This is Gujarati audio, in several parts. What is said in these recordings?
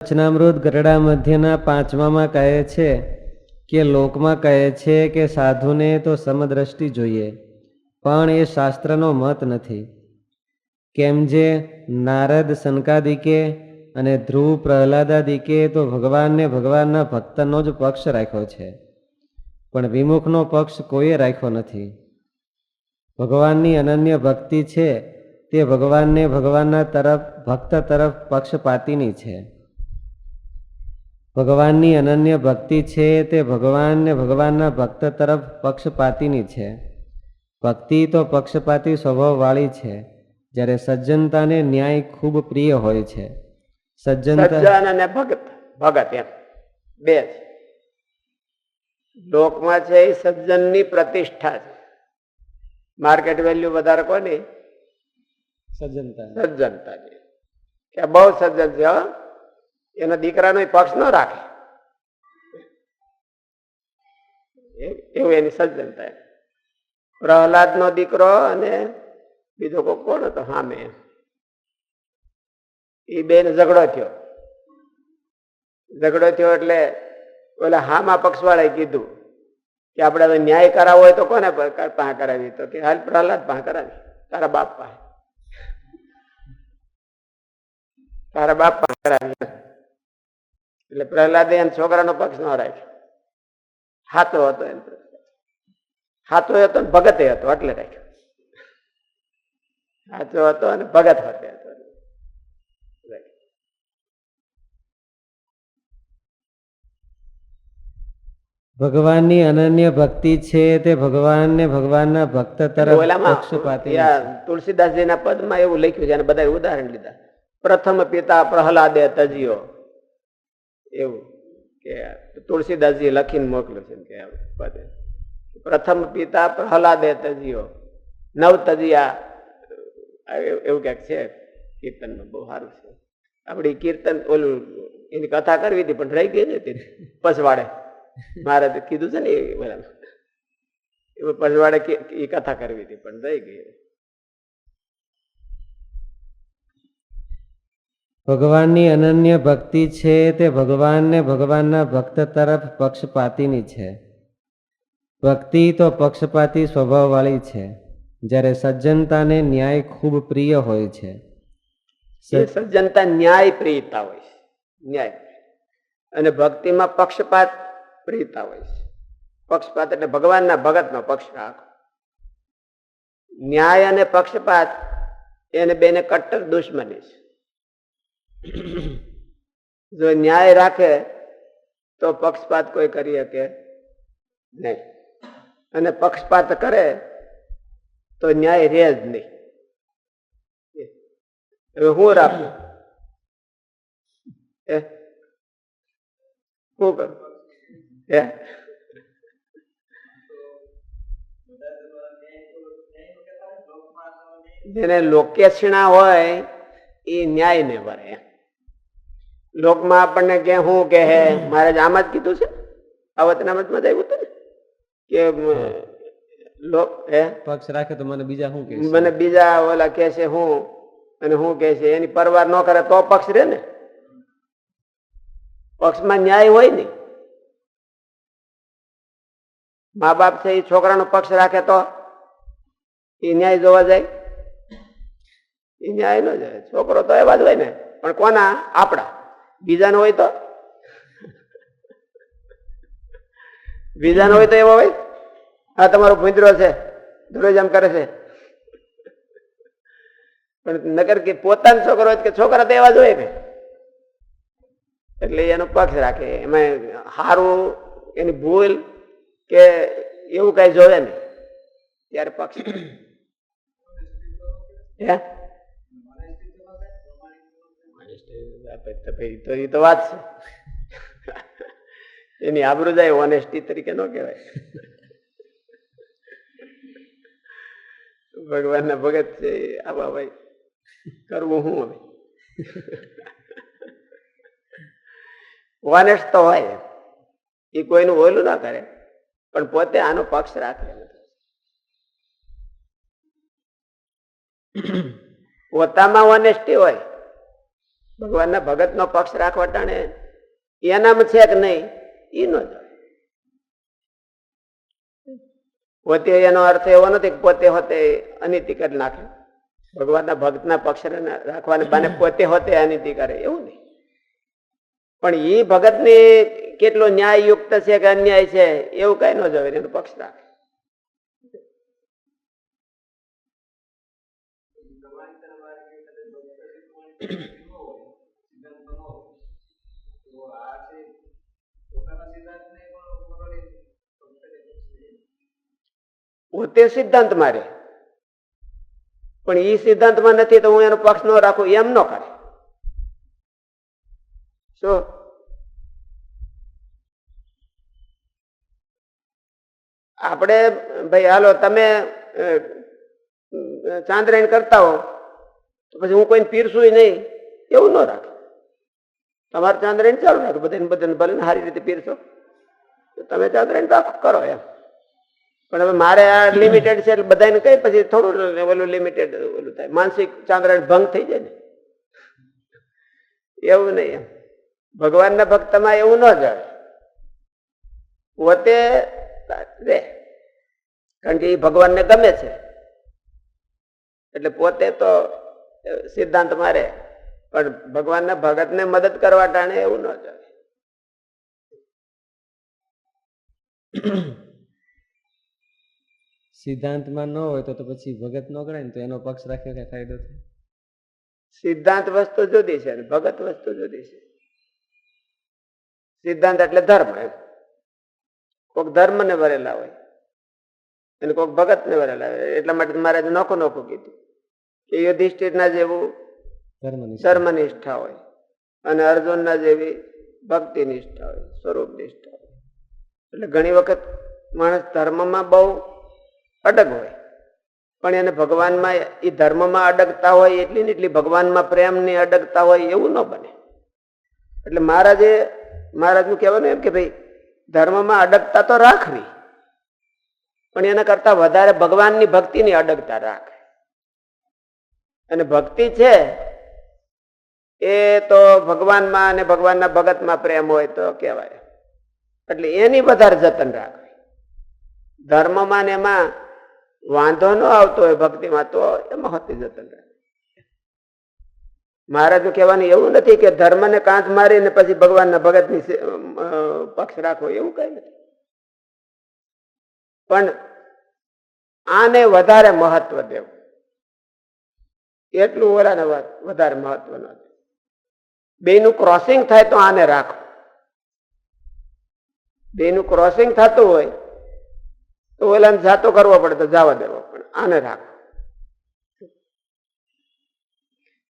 વચનામૃત ગરડા મધ્યના પાંચમામાં કહે છે કે લોકમાં કહે છે કે સાધુને તો સમદ્રષ્ટિ જોઈએ, પણ એ શાસ્ત્રનો મત નથી. કેમ જે નારદ સનકાદિકે અને ધ્રુવ પ્રહલાદાદિકે તો ભગવાનને ભગવાનના ભક્તનો જ પક્ષ રાખ્યો છે, પણ વિમુખનો પક્ષ કોઈએ રાખ્યો નથી. ભગવાનની અનન્ય ભક્તિ છે, તે ભગવાનને ભગવાનના તરફ, ભક્ત તરફ પક્ષપાતીની છે. ભગવાનની અનન્ય ભક્તિ છે તે ભગવાનને ભગવાનના ભક્ત તરફ પક્ષપાતીની છે. ભક્તિ તો પક્ષપાતી સ્વભાવવાળી છે જ્યારે સજ્જનતાને ન્યાય ખૂબ પ્રિય હોય છે. સજ્જનતા સજ્જન અને ભગત ભગત એમ બે લોકમાં છે એ સજ્જનની પ્રતિષ્ઠા છે. માર્કેટ વેલ્યુ વધારે કોની? સજ્જનતા. સજ્જનતા કે બહુ સજ્જન છે. એના દીકરાનો પક્ષ ન રાખે. એવું એની સજ્જનતા પ્રહલાદ પ્રહલાદનો દીકરો અને બીજો કોઈ કોણ હતો? સામે. એ બે ઝઘડો થયો. ઝઘડો થયો એટલે ઓલા હામા પક્ષ વાળાએ કીધું કે આપણે ન્યાય કરાવવો હોય તો કોને પા કરાવી તો કે હાલ પ્રહલાદ પા કરાવી. તારા બાપ પાસે. તારા બાપ પા કરાવી. એટલે પ્રહલાદે એના છોકરાનો પક્ષ ન રાખ્યો. હાથો હતો એનો હાથો હતો ને ભગતે હતો એટલે રાખ્યો. હાથો હતો અને ભગત હતો. ભગવાનની અનન્ય ભક્તિ છે તે ભગવાનને ભગવાનના ભક્ત તરફ પક્ષપાતી તુલસીદાસજીના પદમાં એવું લખ્યું છે અને બધા ઉદાહરણ લીધા. પ્રથમ પિતા પ્રહલાદે તજ્યો એવું કે તુલસીદાસજી લખીને મોકલ્યું છે કે પદે પ્રથમ પિતા પ્રહલાદે તજીઓ, નવ તજિયા એવું ક્યાંક છે, કીર્તનમાં બહુ સારું છે. આપણી કીર્તન ઓલું, એની કથા કરવી હતી, પણ રહી ગઈ ને તે પછવાડે. મારે કીધું છે ને એ પસવાડે એ કથા કરવી હતી, પણ રહી ગઈ. ભગવાનની અનન્ય ભક્તિ છે તે ભગવાનને ભગવાનના ભક્ત તરફ પક્ષપાતીની છે. ભક્તિ તો પક્ષપાતી સ્વભાવવાળી છે. જ્યારે સજ્જનતાને ન્યાય ખૂબ પ્રિય હોય છે. સજ્જનતા ન્યાય પ્રિયતા હોય છે. ન્યાય અને ભક્તિમાં પક્ષપાત પ્રિયતા હોય છે. પક્ષપાત એટલે ભગવાનના ભગતનો પક્ષ રાખો ન્યાય અને પક્ષપાત એને બેને કટ્ટર દુશ્મની છે. જો ન્યાય રાખે, તો પક્ષપાત કોઈ કરી શકે નહીં. અને પક્ષપાત કરે, તો ન્યાય રહે જ નહીં. હવે હું રાખું? એ શું કરું? એ જેને લોકેશણા હોય, એ ન્યાય ને ભરે એમ. લોકમાં આપણને કે હું કે હે મારે આમ જ કીધું છે. આ વતનામતમાં આવ્યું હતું ને? કે લોક હે? પક્ષ રાખે તો મને બીજા શું કે મને બીજા ઓલા કે છે હું અને હું કે છે એની પરવાર ન કરે તો પક્ષ રે ને? પક્ષમાં ન્યાય હોય ને? મા બાપ છે એ છોકરાનો પક્ષ રાખે તો એ ન્યાય જોવા જાય? એ ન્યાય ન જાય. છોકરો તો એવા જ હોય ને. પણ કોના? આપણા. બીજાનો હોય તો? બીજાનો હોય તો એવો હોય? આ તમારો ભૂંદરો છે. દરરોજ આમ કરે છે. પણ નગર કે પોતાનો છોકરો હોય કે છોકરા તો એવા જ એટલે એનો પક્ષ રાખે. એમાં સારું એની ભૂલ કે એવું કઈ જોવે ને ત્યારે પક્ષ હે? વાત છે. એની આબરૂ જાય ઓનેસ્ટી તરીકે ન કહેવાય. ભગવાનના ભગત છે આવા ભાઈ, કરવું હું હવે? ઓનેસ્ટ તો હોય એ કોઈનું ઓલું ના કરે, પણ પોતે આનો પક્ષ રાખે. પોતામાં ઓનેસ્ટી હોય ભગવાનના ભગતનો પક્ષ રાખવા ટાણે એનામાં છે કે નહીં એ પોતે એનો અર્થ એવો નથી પોતે હોતે અનિતિ કરી નાખે. ભગવાનના ભક્તના પક્ષ રાખવાને બાને પોતે હોતે અનિતિ કરે, એવું નહીં. પણ એ ભગતને કેટલો ન્યાયયુક્ત છે કે અન્યાય છે, એવું કઈ ન જોવે, એનો પક્ષ રાખે. પોતે સિદ્ધાંત મારે. પણ એ સિદ્ધાંતમાં નથી તો હું એનો પક્ષ ન રાખું, એમ ન કરે. શું? આપણે, ભાઈ, હાલો, તમે ચાંદ્રાયણ કરતા હો, તો પછી હું કોઈને પીરસું નહીં, એવું ન રાખે. તમારે ચાંદ્રાયણ ચાલુ રાખો, બધાને બધાને ભલે સારી રીતે પીરસો તમે ચાંદ્રાયણ રાખો કરો એમ. પણ હવે મારે આ લિમિટેડ છે એટલે બધાને કઈ પછી થોડું ઓલું લિમિટેડ ઓલું થાય. માનસિક ચાંદ્રણ ભંગ થઈ જાય ને. એવું નહીં એમ. ભગવાનના ભક્તમાં એવું ન જાય. પોતે રે. કારણ કે એ ભગવાનને ગમે છે. એટલે પોતે તો સિદ્ધાંત મારે પણ ભગવાનના ભગતને મદદ કરવા ટાણે એવું ન જાય. સિદ્ધાંતમાં ન હોય તો પછી ભગત ન ગણાય ને તો એનો પક્ષ રાખ્યો કે ફાયદો થાય? સિદ્ધાંત વસ્તુ જુદી છે અને ભગત વસ્તુ જુદી છે. સિદ્ધાંત એટલે ધર્મ એમ. કોક ધર્મ ને વરેલા હોય અને કોક ભગત ને વરેલા હોય. એટલા માટે મહારાજ નોખું નોખું કીધું. કે યુધિષ્ઠિર ના જેવું ધર્મની ધર્મ નિષ્ઠા હોય અને અર્જુન ના જેવી ભક્તિ નિષ્ઠા હોય સ્વરૂપ નિષ્ઠા હોય. એટલે ઘણી વખત માણસ ધર્મમાં બહુ અડગ હોય. પણ એને ભગવાનમાં એ ધર્મમાં અડગતા હોય એટલી ને એટલી ભગવાનમાં પ્રેમની અડગતા હોય એવું ન બને. એટલે મહારાજે, મહારાજનું કહેવાનું એમ કે ભાઈ, ધર્મમાં અડગતા તો રાખવી. પણ એના કરતા વધારે ભગવાનની ભક્તિની અડગતા રાખે. અને ભક્તિ છે, એ તો ભગવાનમાં અને ભગવાનના ભગતમાં પ્રેમ હોય તો કહેવાય. એટલે એની વધારે જતન રાખવી. ધર્મમાં ને એમાં વાંધો ન આવતો હોય ભક્તિમાં, તો એમાં હોતી જતન મહારાજનું કહેવાનું એવું નથી કે ધર્મને કાંચ મારીને પછી ભગવાનના ભગતની પક્ષ રાખવો, એવું કઈ નથી. પણ આને વધારે મહત્વ દેવું. એટલું ઓલાને વધારે મહત્વ ન બેનું ક્રોસિંગ થાય તો આને રાખો બેનું ક્રોસિંગ થતું હોય તો ઓલા જાતો કરવો પડે તો જવા દેવો પણ આને રાખો.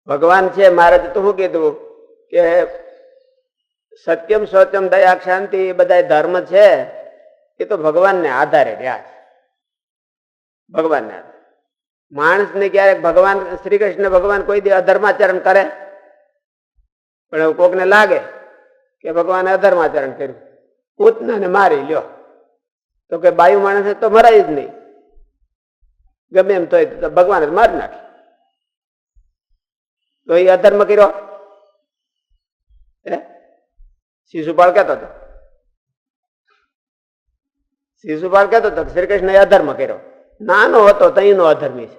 ભગવાન છે, મહારાજ, તો શું કીધું કે સત્યમ સત્યમ દયા શાંતિ એ બધા ધર્મ છે, એ તો ભગવાનને આધારે રહ્યા છે. ભગવાનને આધારે. માણસને ક્યારેક ભગવાન શ્રી કૃષ્ણ ભગવાન કોઈ દી અધર્માચરણ કરે? પણ એવું કોકને લાગે કે ભગવાને અધર્માચરણ કર્યું. પૂતનાને મારી લ્યો. તો કે બાયુ માણસે તો મરાય જ નહીં. ગમે એમ તો ભગવાન જ મારી નાખી. તો એ અધર્મ કર્યો? શિશુપાળ કહેતો હતો. શિશુપાળ કહેતો હતો શ્રી કૃષ્ણ અધર્મ કર્યો. નાનો હતો તઈનો અધર્મી છે.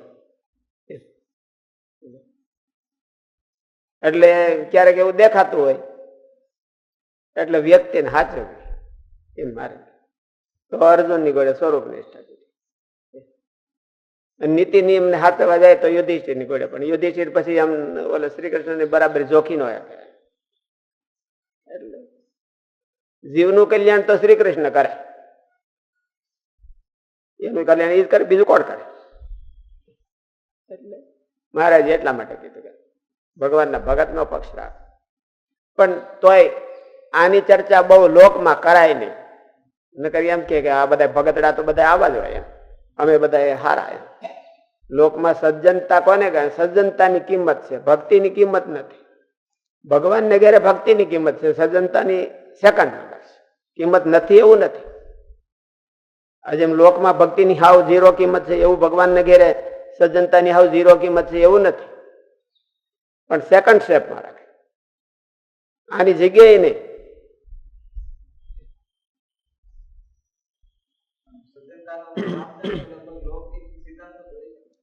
એટલે ક્યારેક એવું દેખાતું હોય, એટલે વ્યક્તિને હાચવું એમ મારે. તો અર્જુનની ગોળે સ્વરૂપ નિષ્ઠા. નીતિ નિયમ ને હાથવા જાય તો યુધિષ્ઠિરની ઘોડે પણ યુધિષ્ઠિર પછી આમ ઓલે શ્રી કૃષ્ણ બરાબર જોખી નો જીવનું કલ્યાણ તો શ્રી કૃષ્ણ કરે. એનું કલ્યાણ એ જ કરે, બીજું કોણ કરે? એટલે મહારાજે એટલા માટે કીધું કે ભગવાનના ભગતનો પક્ષ રાખ. પણ તોય આની ચર્ચા બહુ લોકમાં કરાય નહીં. નકર એમ કે આ બધા ભગતડા તો બધા આવા જ હોય અમે બધા હારા એમ. લોકમાં સજ્જનતા કોને કહે? સજ્જનતાની કિંમત છે. ભક્તિની કિંમત નથી. ભગવાનને ઘેરે ભક્તિની કિંમત છે. સજ્જનતાની સેકન્ડ નંબર છે. કિંમત નથી એવું નથી. આજે લોકમાં ભક્તિની હાવ ઝીરો કિંમત છે. એવું ભગવાનને ઘેરે સજ્જનતાની હાવ ઝીરો કિંમત છે એવું નથી. પણ સેકન્ડ સ્ટેપમાં રાખે. આની જગ્યાએ નહીં.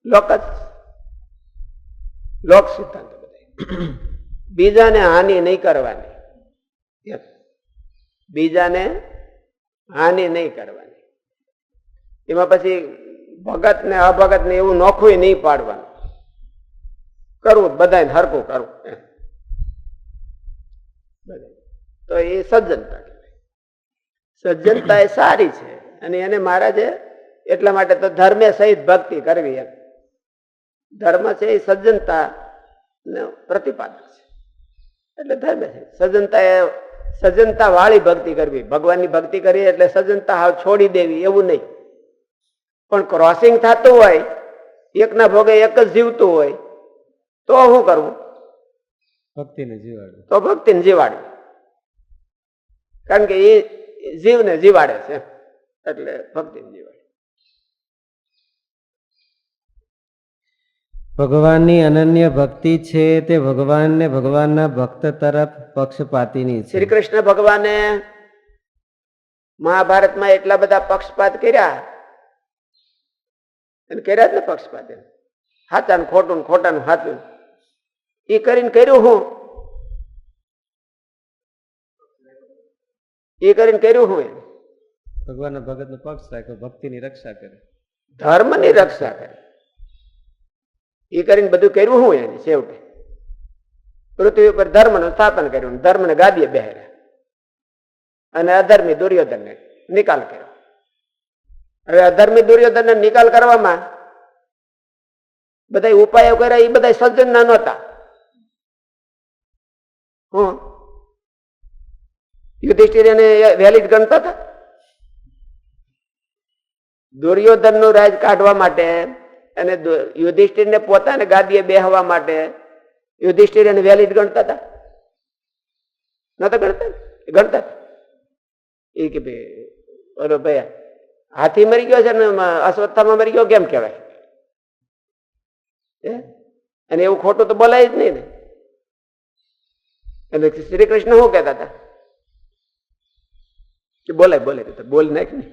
લોક જ લોક સિદ્ધાંત બધા બીજાને હાનિ નહીં કરવાની. બીજાને હાનિ નહીં કરવાની. એમાં પછી ભગત ને અભગત ને એવું નોખું નહીં પાડવાનું. કરવું બધાને હરકું કરવું. તો એ સજ્જનતા સજ્જનતા એ સારી છે. અને એને મહારાજે એટલા માટે તો ધર્મે સહિત ભક્તિ કરવી એમ. ધર્મ છે એ સજ્જનતા પ્રતિપાદક છે. એટલે ધર્મ છે. સજ્જનતા એ સજ્જનતા વાળી ભક્તિ કરવી. ભગવાનની ભક્તિ કરીએ એટલે સજ્જનતા હાવ છોડી દેવી એવું નહીં. પણ ક્રોસિંગ થતું હોય એકના ભોગે એક જ જીવતું હોય તો શું કરવું ભક્તિને જીવાડું તો ભક્તિને જીવાડવી. કારણ કે એ જીવને જીવાડે છે. એટલે ભક્તિને જીવાડે ભગવાનની અનન્ય ભક્તિ છે તે ભગવાનને ભગવાનના ભક્ત તરફ પક્ષપાતીની છે. શ્રી કૃષ્ણ ભગવાને મહાભારતમાં એટલા બધા પક્ષપાત કર્યા અને કર્યા જ ને પક્ષપાત. સાચા ને ખોટું ખોટા ને સાચું એ કરીને કર્યું હું? એ કરીને કર્યું હું ભગવાનના ભગતનો પક્ષ રાખ્યો ભક્તિની રક્ષા કરે. ધર્મની રક્ષા કરે. એ કરીને બધું કર્યું હું એને છેવટે? પૃથ્વી ઉપર ધર્મનું સ્થાપન કર્યું ધર્મને ગાદીએ બેહાર્યા. અને અધર્મી દુર્યોધનને નિકાલ કર્યો. હવે અધર્મી દુર્યોધનને નિકાલ કરવામાં બધા ઉપાયો કર્યા એ બધા સજ્જનના નહોતા. હું? યુધિષ્ઠિર એને વેલિડ ગણતા હતા? દુર્યોધનનું રાજ કાઢવા માટે અને યુધિષ્ઠિર ને પોતાને ગાદીએ બેહવા માટે યુધિષ્ઠિર એને વેલિડ ગણતા હતા નતા ગણતા? ગણતા એ કે ભાઈ ઓલો ભાઈ, હાથી મરી ગયો છે ને અશ્વત્થામાં મરી ગયો, કેમ કહેવાય? અને એવું ખોટું તો બોલાય જ નહીં ને. એટલે શ્રી કૃષ્ણ શું કહેતા હતા કે બોલાય, તો બોલ નાખ ને.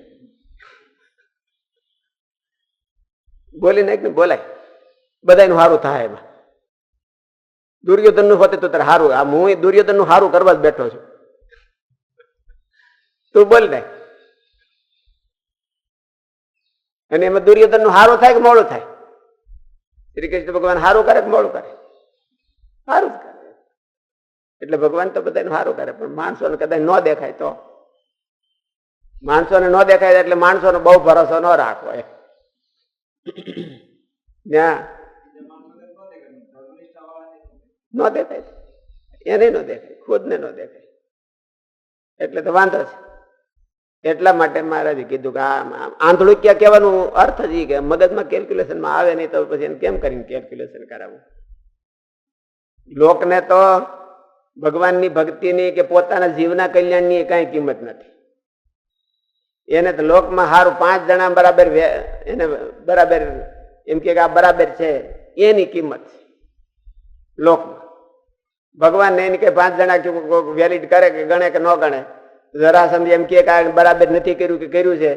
બોલી નાખ ને બોલાય. બધાનું સારું થાય એમાં. દુર્યોધનનું હોતે તો તારે સારું આ હું દુર્યોધનનું સારું કરવા જ બેઠો છું. તું બોલ નાખ અને એમાં દુર્યોધનનું સારું થાય કે મોડું થાય? શ્રી કૃષ્ણ ભગવાન સારું કરે કે મોડું કરે? સારું કરે. એટલે ભગવાન તો બધાને સારું કરે, પણ માણસોને કદાચ ન દેખાય તો? માણસોને ન દેખાય એટલે માણસોનો બહુ ભરોસો ન રાખવો એમ. ત્યાં ન દેખાય એને ન દેખાય ખુદને ન દેખાય એટલે તો વાંધો છે એટલા માટે મહારાજે કીધું કે આ આંધળું કહેવાનું અર્થ જ કે મગજમાં કેલ્ક્યુલેશનમાં આવે નહીં તો પછી એને કેમ કરીને કેલ્ક્યુલેશન કરાવવું લોકને તો ભગવાનની ભક્તિની કે પોતાના જીવના કલ્યાણની કાંઈ કિંમત નથી એને તો લોકમાં સારું પાંચ જણા બરાબર એને બરાબર એમ કે આ બરાબર છે, એની કિંમત છે. લોકમાં. ભગવાન એને કે પાંચ જણા વેલિડ કરે કે ગણે કે ન ગણે. જરા સમજી એમ કે આ બરાબર નથી કર્યું કે કર્યું છે,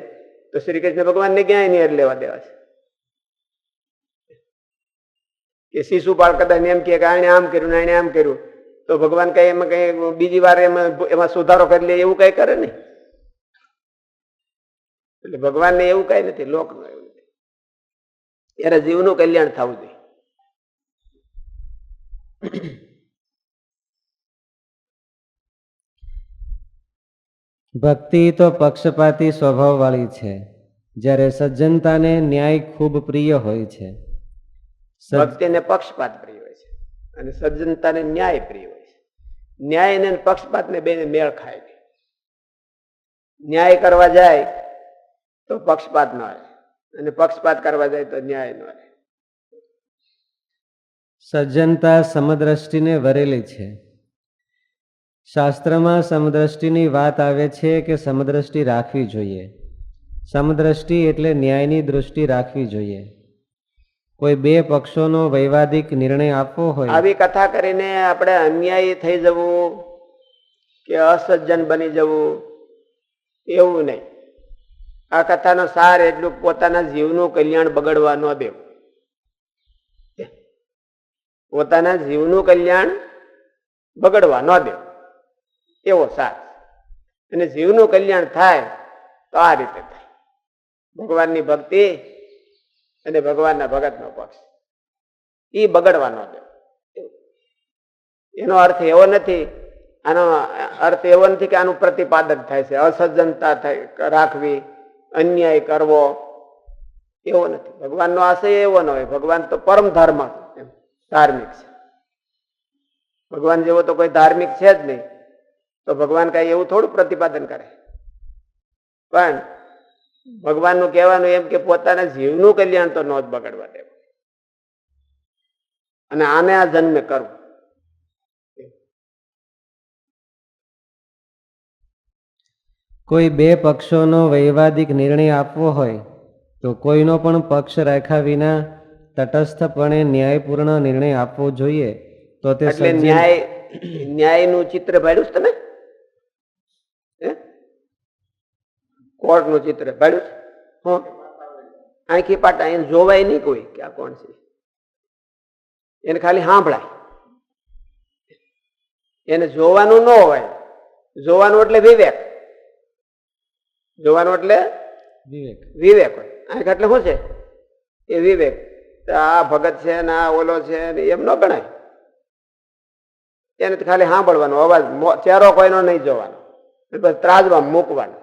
તો શ્રી કૃષ્ણ ભગવાનને ક્યાંય નિયર લેવા દેવા છે? કે શિશુપાળ કદાચ એમ કે આને આમ કર્યું ને આને આમ કર્યું, તો ભગવાન કઈ એમાં કઈ બીજી વાર એમાં એમાં સુધારો કરી લે એવું કઈ કરે નહીં. એટલે ભગવાનને એવું કઈ નથી લોકનું એવું નથી ત્યારે જીવનું કલ્યાણ થવું જોઈએ. ભક્તિ તો પક્ષપાતી સ્વભાવવાળી છે. જ્યારે સજ્જનતાને ન્યાય ખૂબ પ્રિય હોય છે. ભક્તિને પક્ષપાત પ્રિય હોય છે અને સજ્જનતાને ન્યાય પ્રિય હોય છે. ન્યાય ને પક્ષપાત ને બેને મેળ ખાય ન્યાય કરવા જાય તો પક્ષપાત ન રહે અને પક્ષપાત કરવા જાય તો ન્યાય ન રહે સજ્જનતા સમદ્રષ્ટિને વરેલી છે. શાસ્ત્રમાં સમદ્રષ્ટિની વાત આવે છે કે સમદ્રષ્ટિ રાખવી જોઈએ. સમદ્રષ્ટિ એટલે ન્યાયની દૃષ્ટિ રાખવી જોઈએ. કોઈ બે પક્ષોનો વૈવાદિક નિર્ણય આપવો હોય આવી કથા કરીને આપણે અન્યાયી થઈ જવું કે અસજ્જન બની જવું એવું નહીં. આ કથાનો સાર એટલું પોતાના જીવનું કલ્યાણ બગડવા ન દેવું પોતાના જીવનું કલ્યાણ બગડવા ન દેવું એવો સાર. અને જીવનું કલ્યાણ થાય તો આ રીતે થાય. ભગવાનની ભક્તિ અને ભગવાનના ભગતનો પક્ષ. એ બગડવા ન દેવું એનો અર્થ એવો નથી, આનો અર્થ એવો નથી કે આનું પ્રતિપાદન થાય છે. અસજ્જનતા રાખવી અન્યાય કરવો, એવો નથી. ભગવાનનો આશય એવો ન હોય. ભગવાન તો પરમ ધર્મ ધાર્મિક છે. ભગવાન જેવો તો કોઈ ધાર્મિક છે જ નહીં. તો ભગવાન કઈ એવું થોડું પ્રતિપાદન કરે. પણ ભગવાનનું કહેવાનું એમ કે પોતાના જીવનું કલ્યાણ તો ન જ બગડવા દેવું. અને આને આ જન્મે કરવું. કોઈ બે પક્ષોનો વૈવાદિક નિર્ણય આપવો હોય તો કોઈનો પણ પક્ષ રાખ્યા વિના તટસ્થપણે ન્યાયપૂર્ણ નિર્ણય આપવો જોઈએ તો તે એટલે ન્યાય ન્યાયનું ચિત્ર પાડ્યું તમે? કોર્ટનું ચિત્ર પાડ્યું છે? હો. આંખી પાટા એને જોવાય નહીં કોઈ કે આ કોણ છે. એને ખાલી સાંભળાય. એને જોવાનું ન હોય. જોવાનું એટલે વિવેક. જોવાનું એટલે? વિવેક. વિવેક હોય. આંખ એટલે શું છે? એ વિવેક. આ ભગત છે ને આ ઓલો છે એમ ન ગણાય. એને તો ખાલી સાંભળવાનો. અવાજ ચહેરો કોઈનો નહીં જોવાનો. બસ ત્રાજવામાં મૂકવાનો.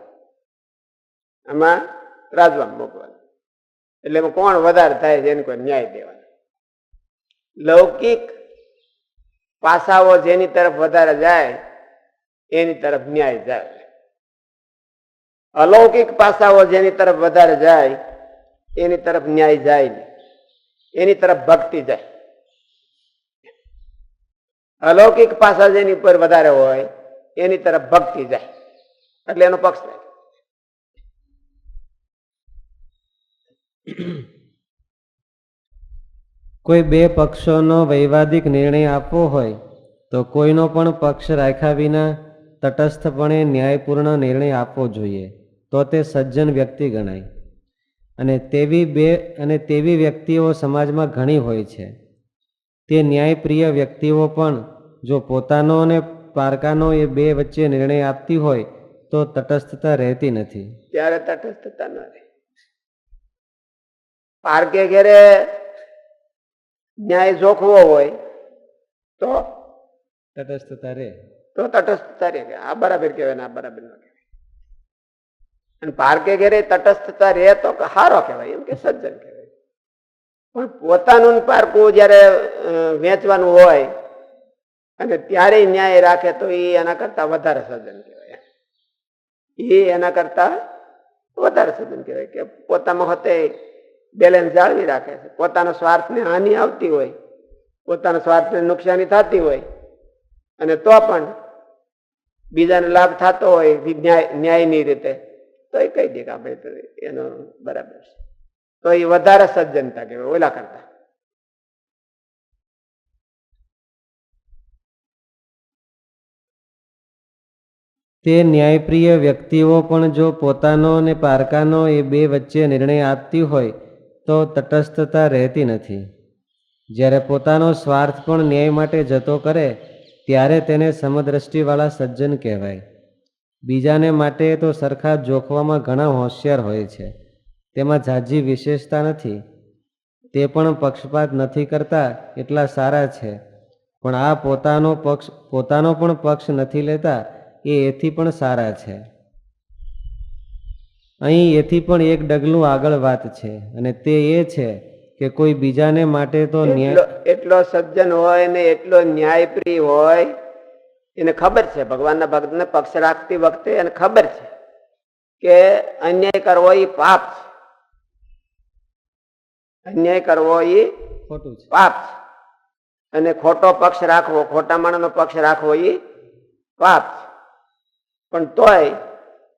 આમાં ત્રાજવામાં મૂકવાનો. એટલે એમાં કોણ વધારે થાય છે એને કોઈ ન્યાય દેવાનો. લૌકિક પાસાઓ જેની તરફ વધારે જાય એની તરફ ન્યાય જાય. અલૌકિક પાસાઓ જેની તરફ વધારે જાય, એની તરફ ન્યાય જાય એની તરફ ભક્તિ જાય. અલૌકિક પાસા જેની પર વધારે હોય, એની તરફ ભક્તિ જાય. એટલે એનો પક્ષ થાય. કોઈ બે પક્ષોનો વૈવાદિક નિર્ણય આપવો હોય, તો કોઈનો પણ પક્ષ રાખ્યા વિના તટસ્થપણે ન્યાયપૂર્ણ નિર્ણય આપવો જોઈએ. તો તે સજ્જન વ્યક્તિ ગણાય. અને તેવી બે અને તેવી વ્યક્તિઓ સમાજમાં ઘણી હોય છે. તે ન્યાયપ્રિય વ્યક્તિઓ પણ જો પોતાનો અને પારકાનો એ બે વચ્ચે નિર્ણય આપતી હોય તો તટસ્થતા રહેતી નથી. ત્યારે તટસ્થતા ન રહે. પાર્કે ઘેરે ન્યાય જોખવો હોય તો તટસ્થતા રહે. તો તટસ્થતા રહે. આ બરાબર કહેવાય ને આ બરાબર ન કહેવાય. અને પાર્કે ઘેરે તટસ્થતા રહે તો હારો કહેવાય, એમ કે સજ્જન કહેવાય. પણ પોતાનું પારકું જ્યારે વેચવાનું હોય અને ત્યારે ન્યાય રાખે તો એ એના કરતા વધારે સજ્જન કહેવાય. એ એના કરતા વધારે સજ્જન કહેવાય કે પોતામાં હોતે બેલેન્સ જાળવી રાખે છે. પોતાના સ્વાર્થને હાનિ આવતી હોય, પોતાના સ્વાર્થને નુકસાની થતી હોય અને તો પણ બીજાને લાભ થતો હોય ન્યાય, ન્યાયની રીતે. તો એ કહી દે કે આપણે એનો બરાબર છે. તો એ વધારે સજ્જનતા કહેવાય, ઓલા કરતા. તે ન્યાયપ્રિય વ્યક્તિઓ પણ જો પોતાનો અને પારકાનો એ બે વચ્ચે નિર્ણય આપતી હોય, તો તટસ્થતા રહેતી નથી. જ્યારે પોતાનો સ્વાર્થ પણ ન્યાય માટે જતો કરે, ત્યારે તેને સમદ્રષ્ટિવાળા સજ્જન કહેવાય. બીજાને માટે તો સરખા જોખવામાં ઘણા હોશિયાર હોય છે. તેમાં ઝાઝી વિશેષતા નથી. તે પણ પક્ષપાત નથી કરતા એટલા સારા છે. પણ આ પોતાનો પક્ષ પોતાનો પણ પક્ષ નથી લેતા એ એથી પણ સારા છે. અહીં એથી પણ એક ડગલું આગળ વાત છે અને તે એ છે કે કોઈ બીજાને માટે તો એટલો એટલો સજ્જન હોય ને એટલો ન્યાયપ્રિય હોય એને ખબર છે. ભગવાનના ભક્તને પક્ષ રાખતી વખતે એને ખબર છે કે અન્યાય કરવો એ પાપ છે. અન્યાય કરવો એ ખોટું છે. પાપ છે. અને ખોટો પક્ષ રાખવો ખોટા માણસનો પક્ષ રાખવો એ પાપ છે. પણ તોય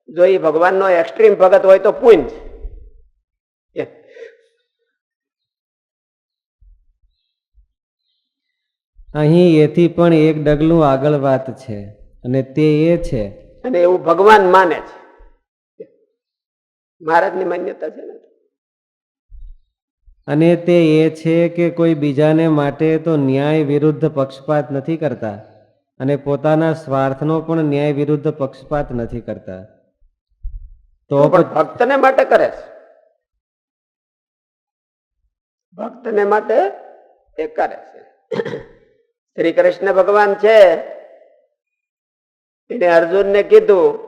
જો એ ભગવાનનો એક્સ્ટ્રીમ ભગત હોય તો પૂન છે એમ. અહીં એથી પણ એક ડગલું આગળ વાત છે અને તે એ છે. અને એવું ભગવાન માને છે. મહારાજની માન્યતા છે ને? અને તે એ છે કે કોઈ બીજાને માટે તો ન્યાય વિરુદ્ધ પક્ષપાત નથી કરતા અને પોતાના સ્વાર્થનો પણ ન્યાય વિરુદ્ધ પક્ષપાત નથી કરતા. તો ભક્તને માટે કરે છે. ભક્તને માટે એ કરે છે. શ્રી કૃષ્ણ ભગવાન છે. એને અર્જુનને કીધું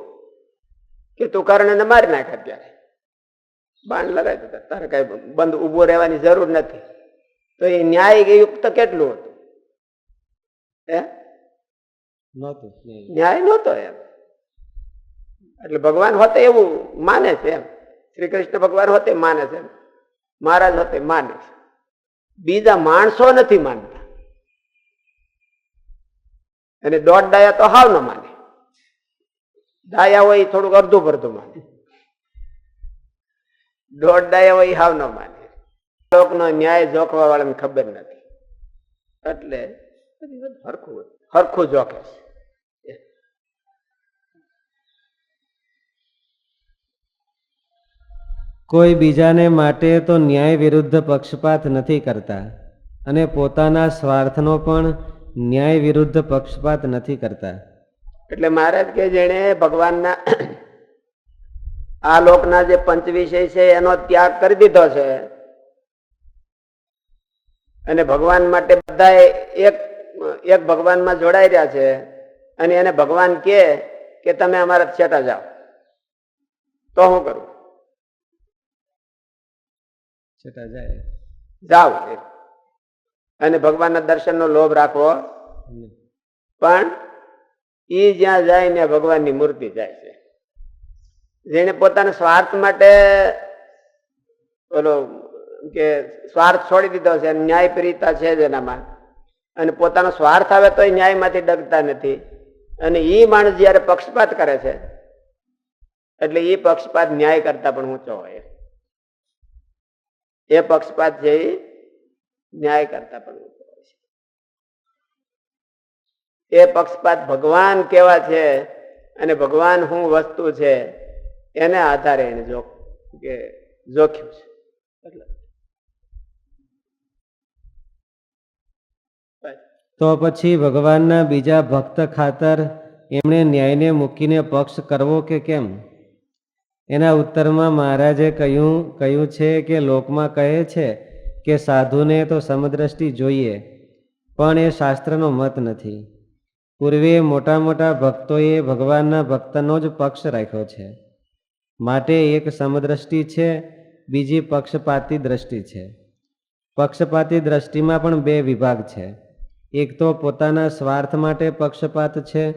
કે તું કર્ણને મારી નાખ અત્યારે. બાણ લગાવી દીધા. તારે કઈ બંધ ઊભો રહેવાની જરૂર નથી. તો એ ન્યાય યુક્ત કેટલું હતું? હે? ન્યાય. નહોતો એમ. એટલે ભગવાન હોતે એવું માને છે એમ. શ્રી કૃષ્ણ ભગવાન હોતે માને છે એમ. મહારાજ હોતે માને છે. બીજા માણસો નથી માનતા. અને દોઢ ડાયા તો હાવ ન માને. ડાયા હોય થોડુંક અડધું પડધું માને. દોઢ ડાયા હોય હાવ ન માને. લોકનો ન્યાય જોખવા વાળાને ખબર નથી. એટલે હરખું. હરખું જોખે છે. કોઈ બીજાને માટે તો ન્યાય વિરુદ્ધ પક્ષપાત નથી કરતા અને પોતાના સ્વાર્થનો પણ ન્યાય વિરુદ્ધ પક્ષપાત નથી કરતા. એટલે મહારાજ કે જેણે ભગવાનના આ લોકના જે પંચ વિષય છે એનો ત્યાગ કરી દીધો છે અને ભગવાન માટે બધા એક એક ભગવાનમાં જોડાઈ રહ્યા છે અને એને ભગવાન કે કે તમે અમારા છેટા જાઓ. તો હું કરું? છેટા જાય. જાઓ. અને ભગવાનના દર્શનનો લોભ રાખવો પણ એ જ્યાં જાય ને ભગવાનની મૂર્તિ જાય છે. જેને પોતાના સ્વાર્થ માટે ઓલો કે સ્વાર્થ છોડી દીધો છે ન્યાય પ્રિયતા છે જ એનામાં. અને પોતાનો સ્વાર્થ આવે તો એ ન્યાયમાંથી ડગતા નથી. અને એ માણસ જયારે પક્ષપાત કરે છે, એટલે એ પક્ષપાત ન્યાય કરતા પણ ઊંચો હોય. એ પક્ષપાત છે એ ન્યાય કરતા પણ એ પક્ષપાત ભગવાન કેવા છે અને ભગવાન હું વસ્તુ છે એને આધારે એને જોખ્યું છે. તો પછી ભગવાનના બીજા ભક્ત ખાતર એમણે ન્યાયને મૂકીને પક્ષ કરવો કે કેમ? એના ઉત્તરમાં મહારાજે કહ્યું કહ્યું છે કે લોકમાં કહે છે કે સાધુને તો સમદ્રષ્ટિ જોઈએ, પણ એ શાસ્ત્રનો મત નથી. પૂર્વે મોટા મોટા ભક્તોએ ભગવાનના ભક્તનો જ પક્ષ રાખ્યો છે. માટે એક સમદ્રષ્ટિ છે, બીજી પક્ષપાતી દ્રષ્ટિ છે. પક્ષપાતી દ્રષ્ટિમાં પણ બે વિભાગ છે. એક તો પોતાના સ્વાર્થ માટે પક્ષપાત છે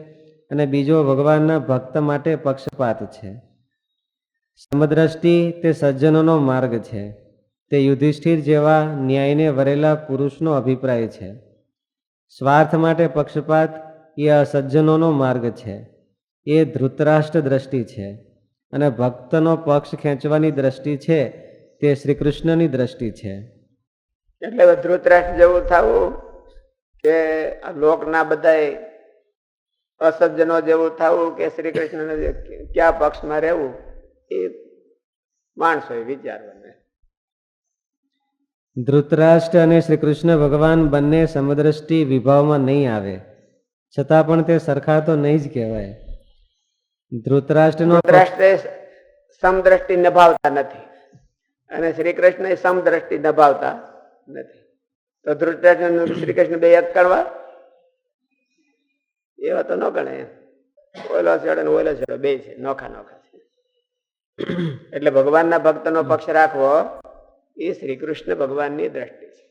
અને બીજો ભગવાનના ભક્ત માટે પક્ષપાત છે. સમદ્રષ્ટિ તે સજ્જનોનો માર્ગ છે. તે યુધિષ્ઠિર જેવા ન્યાયને વરેલા પુરુષનો અભિપ્રાય છે. સ્વાર્થ માટે પક્ષપાત એ અસજ્જનોનો માર્ગ છે. એ ધૃતરાષ્ટ્ર દ્રષ્ટિ છે અને ભક્તનો પક્ષ ખેંચવાની દ્રષ્ટિ છે તે શ્રી કૃષ્ણની દ્રષ્ટિ છે. એટલે ધૃતરાષ્ટ્ર જેવું થવું કે લોકના બધા અસજ્જનો જેવું થવું કે શ્રી કૃષ્ણ ક્યાં પક્ષમાં રહેવું એ માણસોએ વિચારવાનું. ધૃતરાષ્ટ્ર અને શ્રી કૃષ્ણ ભગવાન બંને સમદ્રષ્ટિ વિભાવમાં નહીં આવે. છતાં પણ તે સરખા તો નહીં જ કહેવાય. ધૃતરાષ્ટ્રનો ધૃતરાષ્ટ્રે સમદ્રષ્ટિ નભાવતા નથી અને શ્રી સમદ્રષ્ટિ નભાવતા નથી. તો ધૃતરાષ્ટ્ર શ્રીકૃષ્ણ શ્રી કૃષ્ણ બે એક કરવા? એવા તો ન ગણે ઓલો છેડો ઓલો છેડો બે છે, નોખા નોખા છે. એટલે ભગવાનના ભક્તનો પક્ષ રાખવો એ શ્રી કૃષ્ણ ભગવાનની દ્રષ્ટિ છે.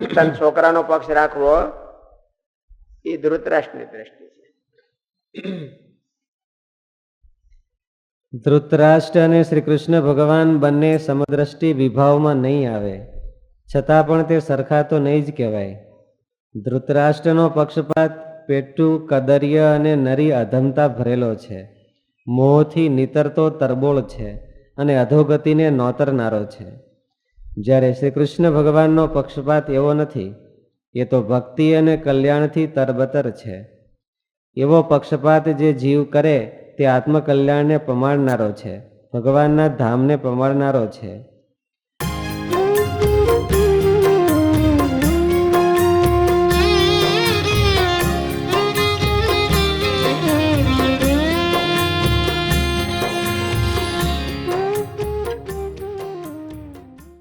પોતાના છોકરાનો પક્ષ રાખવો એ ધૃતરાષ્ટ્રની દ્રષ્ટિ છે. ધૃતરાષ્ટ્ર અને શ્રી કૃષ્ણ ભગવાન બંને સમદ્રષ્ટિ વિભાવમાં નહીં આવે છતાં પણ તે સરખા તો નહીં જ કહેવાય. ધૃતરાષ્ટ્રનો પક્ષપાત પેટું કદર્ય અને નરી અધમતા ભરેલો છે. મોહથી નીતરતો તરબોળ છે. અને અધોગતિને નોતરનારો છે. જ્યારે શ્રી કૃષ્ણ ભગવાનનો પક્ષપાત એવો નથી, એ તો ભક્તિ અને કલ્યાણથી તરબતર છે. એવો પક્ષપાત જે જીવ કરે તે આત્મકલ્યાણને પમાડનારો છે, ભગવાનના ધામને પમાડનારો છે.